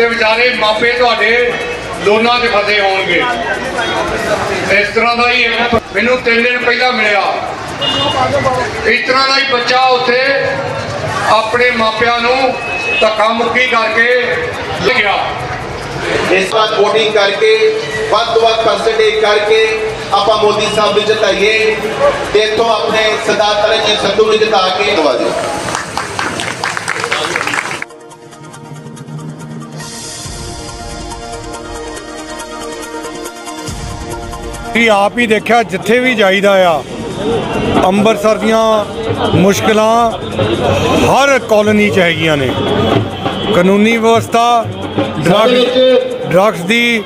ਤੇ ਵਿਚਾਰੇ ਮਾਪੇ ਤੁਹਾਡੇ ਲੋਨਾਂ 'ਚ ਫਸੇ ਹੋਣਗੇ। ਇਸ ਤਰ੍ਹਾਂ ਦਾ ਹੀ ਮੈਨੂੰ ਤਿੰਨ ਦਿਨ ਪਹਿਲਾਂ ਮਿਲਿਆ। ਇਸ ਤਰ੍ਹਾਂ ਦਾ ਹੀ ਬੱਚਾ ਉੱਥੇ ਆਪਣੇ ਮਾਪਿਆਂ ਨੂੰ ਧੱਕਾ ਮੁੱਕੀ ਕਰਕੇ ਲੱਗਿਆ ਇਸ ਵਾਰ VOTING ਕਰਕੇ, ਵੱਧ ਤੋਂ ਵੱਧ ਪਰਸੈਂਟੇਜ ਕਰਕੇ ਆਪਾਂ ਮੋਦੀ ਸਾਹਿਬ ਨੂੰ ਜਿਤਾਈਏ ਤੇ ਇੱਥੋਂ ਆਪਣੇ ਸਰਦਾਰ ਤਰਨਜੀਤ ਸੰਧੂ ਨੂੰ ਜਿਤਾ ਕੇ। ਧੰਨਵਾਦ ਜੀ ਵੀ ਆਪ ਹੀ ਦੇਖਿਆ ਜਿੱਥੇ ਵੀ ਜਾਈਦਾ ਆ ਅੰਮ੍ਰਿਤਸਰ ਦੀਆਂ ਮੁਸ਼ਕਲਾਂ ਹਰ ਕਾਲੋਨੀ ਚ ਹੈਗੀਆਂ ਨੇ। ਕਾਨੂੰਨੀ ਵਿਵਸਥਾ ਡਰੱਗ ਡਰੱਗਸ ਦੀ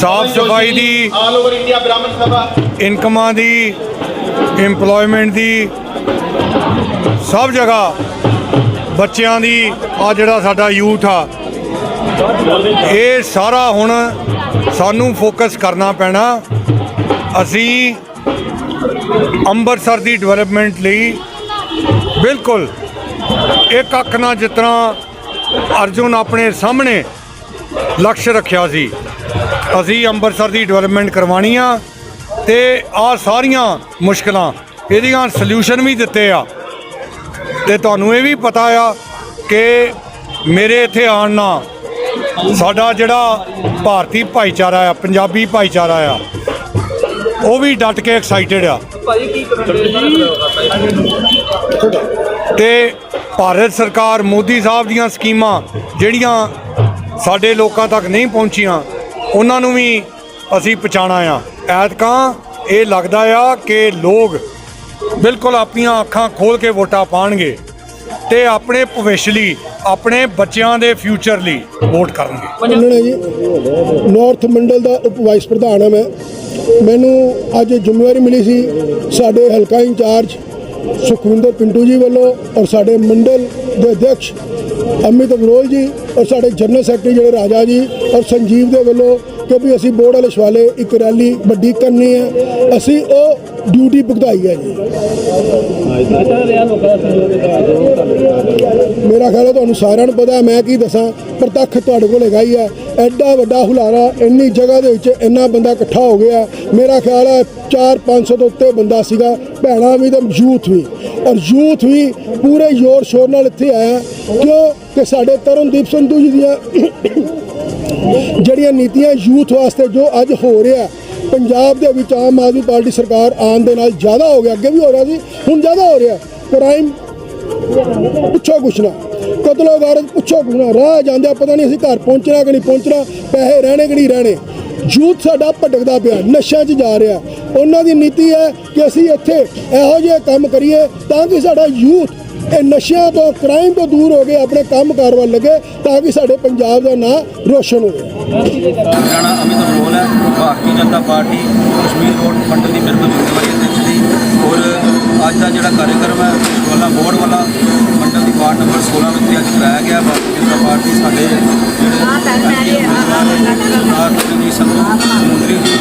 ਸਾਫ਼ ਸਫ਼ਾਈ ਦੀ ਆਲ ਓਵਰ ਇੰਡੀਆ ਬ੍ਰਾਹਮਣ ਸਭਾ। ਇਨਕਮਾਂ ਦੀ EMPLOYMENT ਦੀ ਸਭ ਜਗ੍ਹਾ ਬੱਚਿਆਂ ਦੀ ਆ ਜਿਹੜਾ ਸਾਡਾ ਯੂਥ ਆ ਇਹ ਸਾਰਾ ਹੁਣ ਸਾਨੂੰ ਫੋਕਸ ਕਰਨਾ ਪੈਣਾ। ਅਸੀਂ ਅੰਮ੍ਰਿਤਸਰ ਦੀ ਡਿਵੈਲਪਮੈਂਟ ਲਈ ਬਿਲਕੁਲ ਇੱਕ ਅੱਖ ਨਾਲ ਜਿਸ ਤਰ੍ਹਾਂ ਅਰਜੁਨ ਆਪਣੇ ਸਾਹਮਣੇ ਲਕਸ਼ ਰੱਖਿਆ ਸੀ। ਅਸੀਂ ਅੰਮ੍ਰਿਤਸਰ ਦੀ ਡਿਵੈਲਪਮੈਂਟ ਕਰਵਾਉਣੀ ਆ ਤੇ ਆ ਸਾਰੀਆਂ ਮੁਸ਼ਕਲਾਂ, ਇਹਦੀਆਂ ਸੋਲੂਸ਼ਨ ਵੀ ਦਿੱਤੇ ਆ। ਤੇ ਤੁਹਾਨੂੰ ਇਹ ਵੀ ਪਤਾ ਆ ਕਿ ਮੇਰੇ ਇੱਥੇ ਆਉਣ ਨਾਲ ਸਾਡਾ ਜਿਹੜਾ ਭਾਰਤੀ ਭਾਈਚਾਰਾ ਆ, ਪੰਜਾਬੀ ਭਾਈਚਾਰਾ ਆ ਉਹ ਵੀ ਡਟ ਕੇ ਐਕਸਾਈਟਡ ਆ। ਤੇ ਭਾਰਤ ਸਰਕਾਰ ਮੋਦੀ ਸਾਹਿਬ ਦੀਆਂ ਸਕੀਮਾਂ ਜਿਹੜੀਆਂ ਸਾਡੇ ਲੋਕਾਂ ਤੱਕ ਨਹੀਂ ਪਹੁੰਚੀਆਂ ਉਹਨਾਂ ਨੂੰ ਵੀ ਅਸੀਂ ਪਹੁੰਚਾਉਣਾ ਆ। ਐਤਕਾਂ ਇਹ ਲੱਗਦਾ ਆ ਕਿ ਲੋਕ ਬਿਲਕੁਲ ਆਪਣੀਆਂ ਅੱਖਾਂ ਖੋਲ ਕੇ ਵੋਟਾਂ ਪਾਣਗੇ। ਤੇ ਆਪਣੇ ਭਵਿੱਖ ਲਈ, ਆਪਣੇ ਬੱਚਿਆਂ ਦੇ ਫਿਊਚਰ ਲਈ ਵੋਟ ਕਰਨਗੇ। ਮੰਨਣਾ ਜੀ ਨਾਰਥ ਮੰਡਲ ਦਾ ਉਪ ਵਾਈਸ ਪ੍ਰਧਾਨ ਹਾਂ ਮੈਂ। ਮੈਨੂੰ ਅੱਜ ਜ਼ਿੰਮੇਵਾਰੀ ਮਿਲੀ ਸੀ ਸਾਡੇ ਹਲਕਾ ਇੰਚਾਰਜ ਸੁਖਵਿੰਦਰ ਪਿੰਟੂ ਜੀ ਵੱਲੋਂ ਔਰ ਸਾਡੇ ਮੰਡਲ ਦੇ ਅਧਿਕਸ਼ ਅਮਿਤ ਅਗਰੋਲ ਜੀ ਔਰ ਸਾਡੇ ਜਨਰਲ ਸੈਕਟਰੀ ਜਿਹੜੇ ਰਾਜਾ ਜੀ ਔਰ ਸੰਜੀਵ ਦੇ ਵੱਲੋਂ ਕਿ ਵੀ ਅਸੀਂ ਬੋਰਡ ਵਾਲੇ ਸ਼ਵਾਲੇ ਇੱਕ ਰੈਲੀ ਵੱਡੀ ਕਰਨੀ ਹੈ। ਅਸੀਂ ਉਹ ਡਿਊਟੀ ਭੁਗਤਾਈ ਹੈ ਜੀ। ਮੇਰਾ ਖਿਆਲ ਹੈ ਤੁਹਾਨੂੰ ਸਾਰਿਆਂ ਨੂੰ ਪਤਾ ਮੈਂ ਕੀ ਦੱਸਾਂ, ਪ੍ਰਤੱਖ ਤੁਹਾਡੇ ਕੋਲ ਹੈਗਾ ਹੀ ਹੈ। ਐਡਾ ਵੱਡਾ ਹੁਲਾਰਾ, ਇੰਨੀ ਜਗ੍ਹਾ ਦੇ ਵਿੱਚ ਇੰਨਾ ਬੰਦਾ ਇਕੱਠਾ ਹੋ ਗਿਆ। ਮੇਰਾ ਖਿਆਲ ਹੈ 4-500 ਤੋਂ ਉੱਤੇ ਬੰਦਾ ਸੀਗਾ, ਭੈਣਾਂ ਵੀ ਤੇ ਯੂਥ ਵੀ। ਔਰ ਯੂਥ ਵੀ ਪੂਰੇ ਜ਼ੋਰ ਸ਼ੋਰ ਨਾਲ ਇੱਥੇ ਆਇਆ। ਕਿਉਂ? ਕਿ ਸਾਡੇ ਤਰਨਦੀਪ ਸੰਧੂ ਜੀ ਦੀਆਂ ਜਿਹੜੀਆਂ ਨੀਤੀਆਂ ਯੂਥ ਵਾਸਤੇ ਜੋ ਅੱਜ ਹੋ ਰਿਹਾ, ਪੰਜਾਬ ਦੇ ਵਿੱਚ ਆਮ ਆਦਮੀ ਪਾਰਟੀ ਸਰਕਾਰ ਆਉਣ ਦੇ ਨਾਲ ਜ਼ਿਆਦਾ ਹੋ ਗਿਆ, ਅੱਗੇ ਵੀ ਹੋ ਰਿਹਾ ਸੀ, ਹੁਣ ਜ਼ਿਆਦਾ ਹੋ ਰਿਹਾ। ਕ੍ਰਾਈਮ ਪੁੱਛੋ ਕੁਛ ਨਾ, ਕਤਲੋ ਗਾਰਤ ਪੁੱਛੋ ਕੁਛ ਨਾ, ਰਾਹ ਜਾਂਦੇ ਪਤਾ ਨਹੀਂ ਅਸੀਂ ਘਰ ਪਹੁੰਚਣਾ ਕਿ ਨਹੀਂ ਪਹੁੰਚਣਾ, ਪੈਸੇ ਰਹਿਣੇ ਕਿ ਨਹੀਂ ਰਹਿਣੇ। ਯੂਥ ਸਾਡਾ ਭਟਕਦਾ ਪਿਆ, ਨਸ਼ਿਆਂ 'ਚ ਜਾ ਰਿਹਾ। ਉਹਨਾਂ ਦੀ ਨੀਤੀ ਹੈ ਕਿ ਅਸੀਂ ਇੱਥੇ ਇਹੋ ਜਿਹੇ ਕੰਮ ਕਰੀਏ ਤਾਂ ਕਿ ਸਾਡਾ ਯੂਥ ਇਹ ਨਸ਼ਿਆਂ ਤੋਂ ਕ੍ਰਾਈਮ ਤੋਂ ਦੂਰ ਹੋ ਕੇ ਆਪਣੇ ਕੰਮ ਕਾਰ ਵੱਲ ਲੱਗੇ ਤਾਂ ਕਿ ਸਾਡੇ ਪੰਜਾਬ ਦਾ ਨਾਂ ਰੋਸ਼ਨ ਹੋਵੇ। ਹਰਿਆਣਾ ਅਮਿਤ ਅਬਰੋਲ ਹੈ। ਭਾਰਤੀ ਜਨਤਾ ਪਾਰਟੀ ਕਸ਼ਮੀਰ ਰੋਡ ਮੰਡਲ ਦੀ ਮੇਰੇ ਤੋਂ ਜ਼ਿੰਮੇਵਾਰੀ ਅਧਿਕਸ਼ ਦੀ ਔਰ ਅੱਜ ਦਾ ਜਿਹੜਾ ਕਾਰਜਕ੍ਰਮ ਹੈ ਵਾਲਾ ਬੋਰਡ ਵਾਲਾ ਮੰਡਲ ਦੀ ਵਾਰਡ ਨੰਬਰ 16 ਵਿੱਚ ਅੱਜ ਕਰਾਇਆ ਗਿਆ ਭਾਰਤੀ ਜਨਤਾ ਪਾਰਟੀ ਸਾਡੇ ਜਿਹੜੇ ਸਰਦਾਰ ਜੀ ਸੰਧੂ ਮੰਤਰੀ ਜੀ,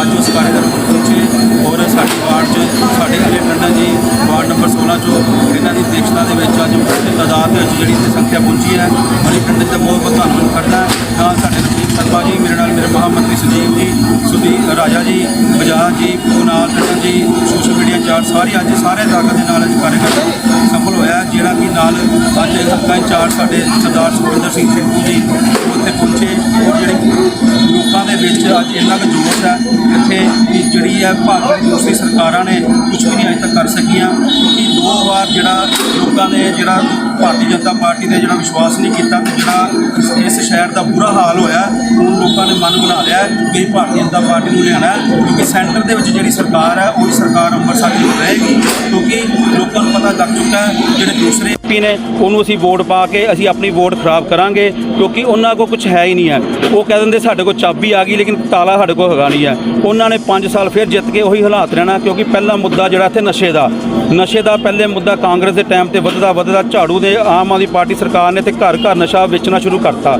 ਅੱਜ ਉਸ ਕਾਰਜਕ੍ਰਮ ਪਹੁੰਚੇ ਔਰ ਸਾਡੇ ਵਾਰਡ 'ਚ, ਸਾਡੇ ਅਜੇ ਟੰਡਨ ਜੀ ਵਾਰਡ ਨੰਬਰ 16 ਚੋਂ ਇਹਨਾਂ ਦੀ ਅਧਿਕਸ਼ਤਾ ਦੇ ਵਿੱਚ ਅੱਜ ਵੱਡੀ ਤਾਦਾਦ ਦੇ ਵਿੱਚ ਜਿਹੜੀ ਇੱਥੇ ਸੰਖਿਆ ਪਹੁੰਚੀ ਹੈ ਅਜੇ ਟੰਡਨ ਦਾ ਬਹੁਤ ਬਹੁਤ ਧੰਨਵਾਦ ਕਰਦਾ ਤਾਂ ਸਾਡੇ ਨਵਦੀਪ ਸ਼ਰਮਾ ਜੀ ਮੇਰੇ ਨਾਲ ਮੇਰੇ ਮਹਾਮੰਤਰੀ ਸੰਜੀਵ ਜੀ, ਸੁਦੀਪ ਰਾਜਾ ਜੀ, ਬਜਾਜ ਜੀ ਕੁਨਾਲ ਟੰਡਨ ਜੀ, ਸੋਸ਼ਲ ਚਾਰ ਇੰਚਾਰਜ ਸਾਰੇ ਅੱਜ ਸਾਰੇ ਤਾਕਤ ਦੇ ਨਾਲ ਅੱਜ ਕਾਰਜਕ੍ਰਮ ਸਫਲ ਹੋਇਆ ਜਿਹੜਾ ਕਿ ਨਾਲ ਅੱਜ ਹਲਕਾ ਇੰਚਾਰਜ ਸਾਡੇ ਸਰਦਾਰ ਸੁਖਵਿੰਦਰ ਸਿੰਘ ਖੇਪੂ ਜੀ ਉੱਥੇ ਪਹੁੰਚੇ ਔਰ ਜਿਹੜੇ ਲੋਕਾਂ ਦੇ ਵਿੱਚ ਅੱਜ ਇੰਨਾ ਕੁ ਜੋਸ਼ ਹੈ, ਇੱਥੇ ਕਿ ਜਿਹੜੀ ਹੈ ਭਾਰਤ ਦੀ ਦੂਸਰੀ ਸਰਕਾਰਾਂ ਨੇ ਕੁਝ ਵੀ ਨਹੀਂ ਅਜੇ ਤੱਕ ਕਰ ਸਕੀਆਂ ਕਿ ਦੋ ਵਾਰ ਜਿਹੜਾ ਲੋਕਾਂ ਨੇ ਜਿਹੜਾ ਭਾਰਤੀ ਜਨਤਾ ਪਾਰਟੀ ਤੇ ਜਿਹੜਾ ਵਿਸ਼ਵਾਸ ਨਹੀਂ ਕੀਤਾ ਤੇ ਜਿਹੜਾ ਇਸ ਸ਼ਹਿਰ ਦਾ ਬੁਰਾ ਹਾਲ ਹੋਇਆ ਹੁਣ ਲੋਕਾਂ ਨੇ ਮਨ ਬਣਾ ਲਿਆ ਕਿ ਭਾਰਤੀ ਜਨਤਾ ਪਾਰਟੀ ਨੂੰ ਲਿਆਉਣਾ ਕਿਉਂਕਿ ਸੈਂਟਰ ਦੇ ਵਿੱਚ ਜਿਹੜੀ ਸਰਕਾਰ ਹੈ ਉਹੀ ਸਰਕਾਰ ਅੰਮ੍ਰਿਤਸਰ ਦੀ ਰਹੇਗੀ ਕਿਉਂਕਿ ਲੋਕਾਂ ਨੂੰ ਪਤਾ ਲੱਗ ਚੁੱਕਾ ਜਿਹੜੇ ਦੂਸਰੇ ਐਮਪੀ ਨੇ, ਉਹਨੂੰ ਅਸੀਂ ਵੋਟ ਪਾ ਕੇ ਅਸੀਂ ਆਪਣੀ ਵੋਟ ਖਰਾਬ ਕਰਾਂਗੇ, ਕਿਉਂਕਿ ਉਹਨਾਂ ਕੋਲ ਕੁਝ ਹੈ ਹੀ ਨਹੀਂ ਹੈ। ਉਹ ਕਹਿ ਦਿੰਦੇ ਸਾਡੇ ਕੋਲ ਚਾਬੀ ਆ ਗਈ, ਲੇਕਿਨ ਤਾਲਾ ਸਾਡੇ ਕੋਲ ਹੈਗਾ ਨਹੀਂ ਹੈ। ਉਹਨਾਂ ਨੇ 5 ਸਾਲ ਫਿਰ ਜਿੱਤ ਕੇ ਉਹੀ ਹਾਲਾਤ ਰਹਿਣਾ, ਕਿਉਂਕਿ ਪਹਿਲਾ ਮੁੱਦਾ ਜਿਹੜਾ ਇੱਥੇ ਨਸ਼ੇ ਦਾ ਨਸ਼ੇ ਦਾ ਪਹਿਲੇ ਮੁੱਦਾ ਕਾਂਗਰਸ ਦੇ ਟਾਈਮ ਤੇ ਵੱਧਦਾ ਵੱਧਦਾ ਝਾੜੂ ਦੇ ਆਮ ਆਦਮੀ ਪਾਰਟੀ ਸਰਕਾਰ ਨੇ ਤੇ ਘਰ ਘਰ ਨਸ਼ਾ ਵੇਚਣਾ ਸ਼ੁਰੂ ਕਰਤਾ।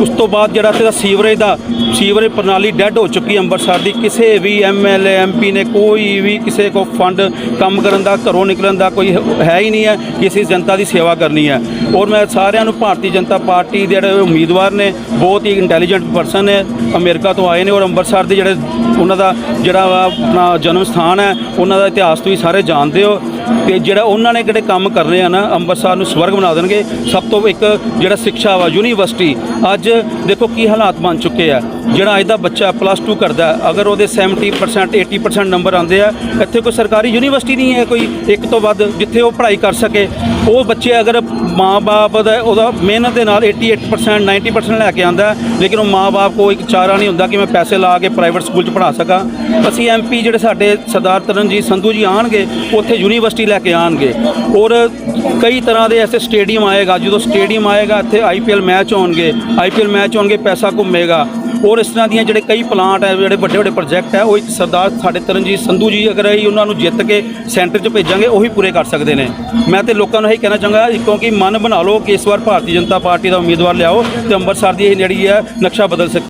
ਉਸ ਤੋਂ ਬਾਅਦ ਜਿਹੜਾ ਇੱਥੇ ਸੀਵਰੇਜ ਦਾ ਸੀਵਰੇਜ ਪ੍ਰਣਾਲੀ ਡੈੱਡ ਹੋ ਚੁੱਕੀ ਅੰਮ੍ਰਿਤਸਰ ਦੀ। ਕਿਸੇ ਵੀ ਐਮਐਲਏ ਐਮਪੀ ਨੇ ਕੋਈ ਵੀ ਕਿਸੇ ਕੋ ਫੰਡ ਕੰਮ ਕਰਨ ਦਾ, ਘਰੋਂ ਨਿਕਲਣ ਦਾ ਕੋਈ ਹੈ ਹੀ ਨਹੀਂ ਹੈ ਕਿਸੇ ਜਨਤਾ ਦੀ ਸੇਵਾ ਕਰਨੀ ਹੈ। ਔਰ ਮੈਂ ਸਾਰਿਆਂ ਨੂੰ ਭਾਰਤੀ ਜਨਤਾ ਪਾਰਟੀ ਦੇ ਜਿਹੜੇ ਉਮੀਦਵਾਰ ਨੇ, ਬਹੁਤ ਹੀ ਇੰਟੈਲੀਜੈਂਟ ਪਰਸਨ ਨੇ, ਅਮਰੀਕਾ ਤੋਂ ਆਏ ਨੇ ਔਰ ਅੰਮ੍ਰਿਤਸਰ ਦੇ ਜਿਹੜੇ ਉਹਨਾਂ ਦਾ ਜਿਹੜਾ ਵਾ ਆਪਣਾ ਜਨਮ ਸਥਾਨ ਹੈ, ਉਹਨਾਂ ਦਾ ਇਤਿਹਾਸ ਤੁਸੀਂ ਸਾਰੇ ਜਾਣਦੇ ਹੋ। ਤੇ ਜਿਹੜਾ ਉਹਨਾਂ ਨੇ ਕਿਹੜੇ ਕੰਮ ਕਰਨੇ ਆ ਨਾ ਅੰਮ੍ਰਿਤਸਰ ਨੂੰ ਸਵਰਗ ਬਣਾ ਦੇਣਗੇ। ਸਭ ਤੋਂ ਇੱਕ ਜਿਹੜਾ ਸਿੱਖਿਆ ਵਾ, ਯੂਨੀਵਰਸਿਟੀ ਅੱਜ ਦੇਖੋ ਕੀ ਹਾਲਾਤ ਬਣ ਚੁੱਕੇ ਆ। ਜਿਹੜਾ ਅੱਜ ਦਾ ਬੱਚਾ ਪਲੱਸ 2 ਕਰਦਾ, ਅਗਰ ਉਹਦੇ 70% 80% ਨੰਬਰ ਆਉਂਦੇ ਆ, ਇੱਥੇ ਕੋਈ ਸਰਕਾਰੀ ਯੂਨੀਵਰਸਿਟੀ ਨਹੀਂ ਹੈ ਕੋਈ ਇੱਕ ਤੋਂ ਵੱਧ ਜਿੱਥੇ ਉਹ ਪੜ੍ਹਾਈ ਕਰ ਸਕੇ। ਉਹ ਬੱਚੇ ਅਗਰ ਮਾਂ-ਬਾਪ ਦਾ ਉਹਦਾ ਮਿਹਨਤ ਦੇ ਨਾਲ 88% 90% ਲੈ ਕੇ ਆਂਦਾ ਲੇਕਿਨ ਉਹ ਮਾਂ-ਬਾਪ ਕੋ ਇੱਕ ਚਾਰਾ ਨਹੀਂ ਹੁੰਦਾ ਕਿ ਮੈਂ ਪੈਸੇ ਲਾ ਕੇ ਪ੍ਰਾਈਵੇਟ ਸਕੂਲ 'ਚ ਪੜ੍ਹਾ ਸਕਾਂ। ਅਸੀਂ ਐਮਪੀ ਜਿਹੜੇ ਸਾਡੇ ਸਰਦਾਰ ਤਰਨਜੀਤ ਸੰਧੂ ਜੀ ਆਣਗੇ ਉੱਥੇ ਯੂਨੀਵਰਸਿਟੀ ਲੈ ਕੇ ਆਣਗੇ ਔਰ ਕਈ ਤਰ੍ਹਾਂ ਦੇ ਐਸੇ ਸਟੇਡੀਅਮ ਆਏਗਾ, ਜਦੋਂ ਸਟੇਡੀਅਮ ਆਏਗਾ, ਇੱਥੇ ਆਈਪੀਐਲ ਮੈਚ ਹੋਣਗੇ। ਆਈਪੀਐਲ ਮੈਚ ਹੋਣਗੇ, ਪੈਸਾ ਘੁੰਮੇਗਾ। ਔਰ ਇਸ ਤਰ੍ਹਾਂ ਦੀਆਂ ਜਿਹੜੇ ਕਈ ਪਲਾਂਟ ਹੈ, ਜਿਹੜੇ ਵੱਡੇ ਵੱਡੇ ਪ੍ਰੋਜੈਕਟ ਹੈ, ਉਹ ਇੱਕ ਸਰਦਾਰ ਸਾਡੇ ਤਰਨਜੀਤ ਸੰਧੂ ਜੀ ਅਗਰ ਅਸੀਂ ਉਹਨਾਂ ਨੂੰ ਜਿੱਤ ਕੇ ਸੈਂਟਰ 'ਚ ਭੇਜਾਂਗੇ, ਉਹੀ ਪੂਰੇ ਕਰ ਸਕਦੇ ਨੇ। ਮੈਂ ਤੇ ਲੋਕਾਂ ਨੂੰ ਇਹ ਕਹਿਣਾ ਚਾਹਾਂਗਾ ਕਿਉਂਕਿ ਮਨ ਬਣਾ ਲਓ ਕਿ ਇਸ ਵਾਰ ਭਾਰਤੀ ਜਨਤਾ ਪਾਰਟੀ ਦਾ ਉਮੀਦਵਾਰ ਲਿਆਓ ਤੇ ਅੰਮ੍ਰਿਤਸਰ ਦੀ ਇਹ ਜਿਹੜੀ ਹੈ, ਨਕਸ਼ਾ ਬਦਲ ਸਕ